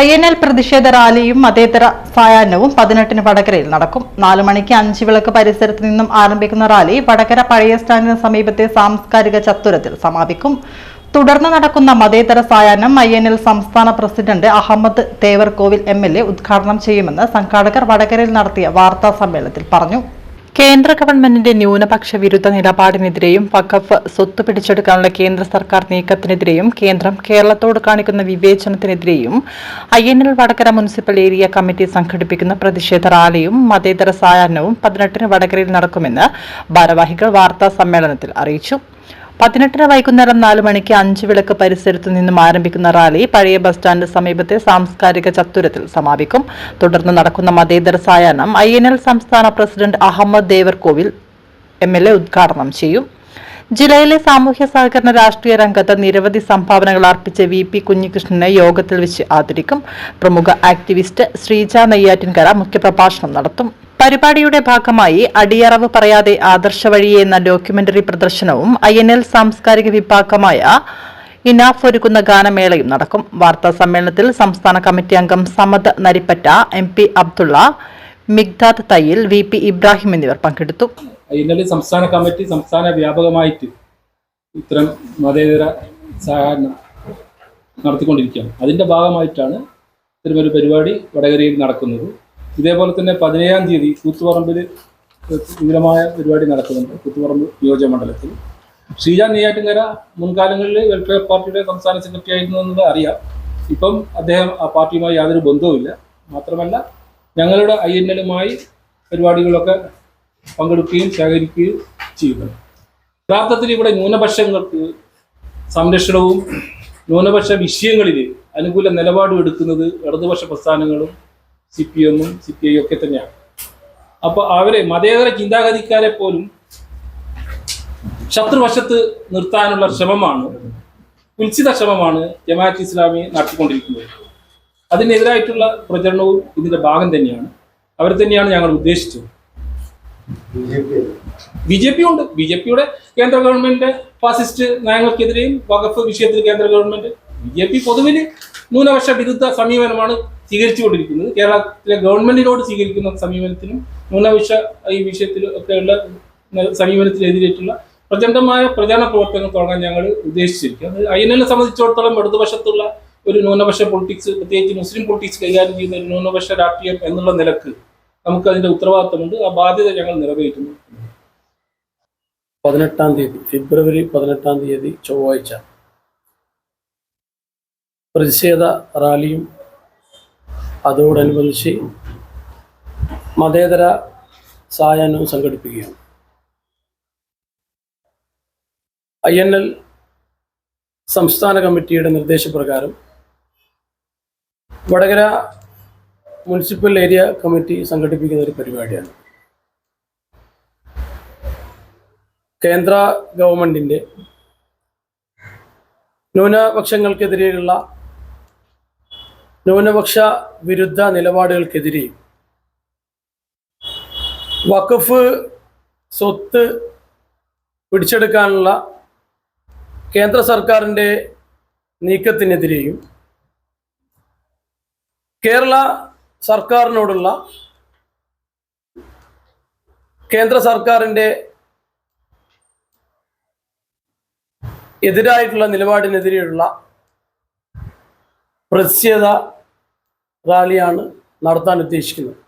I N L പ്രതിഷേധ റാലിയും മതേതര സായാഹ്നവും പതിനെട്ടിന് വടകരയിൽ നടക്കും. നാലു മണിക്ക് അഞ്ച് വിളക്ക് പരിസരത്ത് നിന്നും ആരംഭിക്കുന്ന റാലി വടകര പഴയ സ്റ്റാൻഡിന് സമീപത്തെ സാംസ്കാരിക ചത്തുരത്തിൽ സമാപിക്കും. തുടർന്ന് നടക്കുന്ന മതേതര സായാഹ്നം ഐ എൻ എൽ സംസ്ഥാന president Ahammed Thevarkovil M L A ഉദ്ഘാടനം ചെയ്യുമെന്ന് സംഘാടകർ വടകരയിൽ നടത്തിയ വാർത്താ സമ്മേളനത്തിൽ പറഞ്ഞു. കേന്ദ്ര ഗവൺമെന്റിന്റെ ന്യൂനപക്ഷ വിരുദ്ധ നിലപാടിനെതിരെയും വഖഫ് സ്വത്ത് പിടിച്ചെടുക്കാനുള്ള കേന്ദ്ര സർക്കാർ നീക്കത്തിനെതിരെയും കേന്ദ്രം കേരളത്തോട് കാണിക്കുന്ന വിവേചനത്തിനെതിരെയും I N L Vadakara municipal area committee സംഘടിപ്പിക്കുന്ന പ്രതിഷേധ റാലിയും മതേതര സായാഹ്നവും പതിനെട്ടിന് വടകരയിൽ നടക്കുമെന്ന് ഭാരവാഹികൾ വാർത്താ സമ്മേളനത്തിൽ അറിയിച്ചു. പതിനെട്ടിന് വൈകുന്നേരം നാല് മണിക്ക് അഞ്ച് വിളക്ക് പരിസരത്തു നിന്നും ആരംഭിക്കുന്ന റാലി പഴയ ബസ് സ്റ്റാൻഡ് സമീപത്തെ സാംസ്കാരിക ചത്തുരത്തിൽ സമാപിക്കും. തുടർന്ന് നടക്കുന്ന മതേതര സായാഹ്നം ഐ എൻ എൽ സംസ്ഥാന president Ahammed Devarkovil M L A ഉദ്ഘാടനം ചെയ്യും. ജില്ലയിലെ സാമൂഹ്യ സഹകരണ രാഷ്ട്രീയ രംഗത്ത് നിരവധി സംഭാവനകൾ അർപ്പിച്ച വി പി കുഞ്ഞികൃഷ്ണനെ യോഗത്തിൽ വെച്ച് ആദരിക്കും. പ്രമുഖ ആക്ടിവിസ്റ്റ് ശ്രീജ നെയ്യാറ്റിൻകര മുഖ്യപ്രഭാഷണം നടത്തും. പരിപാടിയുടെ ഭാഗമായി അടിയറവ് പറയാതെ ആദർശ എന്ന ഡോക്യുമെന്ററി പ്രദർശനവും ഐ എൻ എൽ സാംസ്കാരിക വിഭാഗമായ ഇനാഫ് ഒരുക്കുന്ന ഗാനമേളയും നടക്കും. വാർത്താ സമ്മേളനത്തിൽ സംസ്ഥാന കമ്മിറ്റി അംഗം Samad Narippatta M P Abdulla Migdad Thayyil V P Ibrahim എന്നിവർ പങ്കെടുത്തു. ഇന്നലെ സംസ്ഥാന കമ്മിറ്റി സംസ്ഥാന വ്യാപകമായിട്ട് ഇത്തരം മതേതര സഹകരണം നടത്തിക്കൊണ്ടിരിക്കുകയാണ്. അതിന്റെ ഭാഗമായിട്ടാണ് ഇത്തരമൊരു പരിപാടി വടകരയിൽ നടക്കുന്നത്. ഇതേപോലെ തന്നെ പതിനേഴാം തീയതി കൂത്തുപറമ്പിൽ വിപുലമായ പരിപാടി നടക്കുന്നുണ്ട്. കൂത്തുപറമ്പ് നിയോജക മണ്ഡലത്തിൽ. ശ്രീജാൻ നെയ്യാറ്റിൻകര മുൻകാലങ്ങളിൽ വെൽഫെയർ പാർട്ടിയുടെ സംസ്ഥാന സെക്രട്ടറി ആയിരുന്നു എന്നത് അറിയാം. ഇപ്പം അദ്ദേഹം ആ പാർട്ടിയുമായി യാതൊരു ബന്ധവുമില്ല. മാത്രമല്ല ഞങ്ങളുടെ ഐ എൻ എല്ലുമായി പരിപാടികളൊക്കെ പങ്കെടുക്കുകയും ശേഖരിക്കുകയും ചെയ്യുന്നു. യഥാർത്ഥത്തിൽ ഇവിടെ ന്യൂനപക്ഷങ്ങൾക്ക് സംരക്ഷണവും ന്യൂനപക്ഷ വിഷയങ്ങളിൽ അനുകൂല നിലപാടും എടുക്കുന്നത് ഇടതുപക്ഷ പ്രസ്ഥാനങ്ങളും സി പി എമ്മും സി പി ഐ ഒക്കെ തന്നെയാണ്. അപ്പോൾ അവരെ മതേതര ചിന്താഗതിക്കാരെ പോലും ശത്രുവശത്ത് നിർത്താനുള്ള ശ്രമമാണ് കുൽസിത ശ്രമമാണ് ജമാഅത്ത് ഇസ്ലാമി നടത്തിക്കൊണ്ടിരിക്കുന്നത്. അതിനെതിരായിട്ടുള്ള പ്രചരണവും ഇതിന്റെ ഭാഗം തന്നെയാണ്. അവരെ തന്നെയാണ് ഞങ്ങൾ ഉദ്ദേശിച്ചത്. ബി ജെ പി ഉണ്ട്. ബി ജെ പിയുടെ കേന്ദ്ര ഗവൺമെന്റ് ഫാസിസ്റ്റ് നയങ്ങൾക്കെതിരെയും വഖഫ് വിഷയത്തിൽ കേന്ദ്ര ഗവൺമെന്റ് ബി ജെ പി പൊതുവിൽ ന്യൂനപക്ഷ വിരുദ്ധ സമീപനമാണ് സ്വീകരിച്ചുകൊണ്ടിരിക്കുന്നത്. കേരളത്തിലെ ഗവൺമെന്റിനോട് സ്വീകരിക്കുന്ന സമീപനത്തിനും ന്യൂനപക്ഷ ഈ വിഷയത്തിലും ഒക്കെയുള്ള സമീപനത്തിനെതിരായിട്ടുള്ള പ്രചണ്ഡമായ പ്രചാരണ പ്രവർത്തനങ്ങൾ തുടങ്ങാൻ ഞങ്ങൾ ഉദ്ദേശിച്ചിരിക്കും അത് ഐ എൻ എല്ലിനെ സംബന്ധിച്ചിടത്തോളം ഇടതുപക്ഷത്തുള്ള ഒരു ന്യൂനപക്ഷ പൊളിറ്റിക്സ് പ്രത്യേകിച്ച് മുസ്ലിം പൊളിറ്റിക്സ് കൈകാര്യം ചെയ്യുന്ന ഒരു ന്യൂനപക്ഷ രാഷ്ട്രീയം എന്നുള്ള നിലയ്ക്ക് നമുക്ക് അതിന്റെ ഉത്തരവാദിത്തമുണ്ട്. ആ ബാധ്യത ഞങ്ങൾ നിറവേറ്റുന്നു. പതിനെട്ടാം തീയതി ഫെബ്രുവരി പതിനെട്ടാം തീയതി ചൊവ്വാഴ്ച പ്രതിഷേധ റാലിയും അതോടനുബന്ധിച്ച് മതേതര സായാഹ്നവും സംഘടിപ്പിക്കുകയാണ്. ഐ എൻ എൽ സംസ്ഥാന കമ്മിറ്റിയുടെ നിർദ്ദേശപ്രകാരം വടകര മുനിസിപ്പൽ ഏരിയ കമ്മിറ്റി സംഘടിപ്പിക്കുന്ന ഒരു പരിപാടിയാണ്. കേന്ദ്ര ഗവൺമെന്റിന്റെ ന്യൂനപക്ഷങ്ങൾക്കെതിരെയുള്ള ന്യൂനപക്ഷ വിരുദ്ധ നിലപാടുകൾക്കെതിരെ വഖഫ് സ്വത്ത് പിടിച്ചെടുക്കാനുള്ള കേന്ദ്ര സർക്കാരിന്റെ നീക്കത്തിനെതിരെയും കേരള സർക്കാരിനോടുള്ള കേന്ദ്ര സർക്കാരിന്റെ എതിരായിട്ടുള്ള നിലപാടിനെതിരെയുള്ള പ്രതിഷേധ റാലിയാണ് നടത്താൻ ഉദ്ദേശിക്കുന്നത്.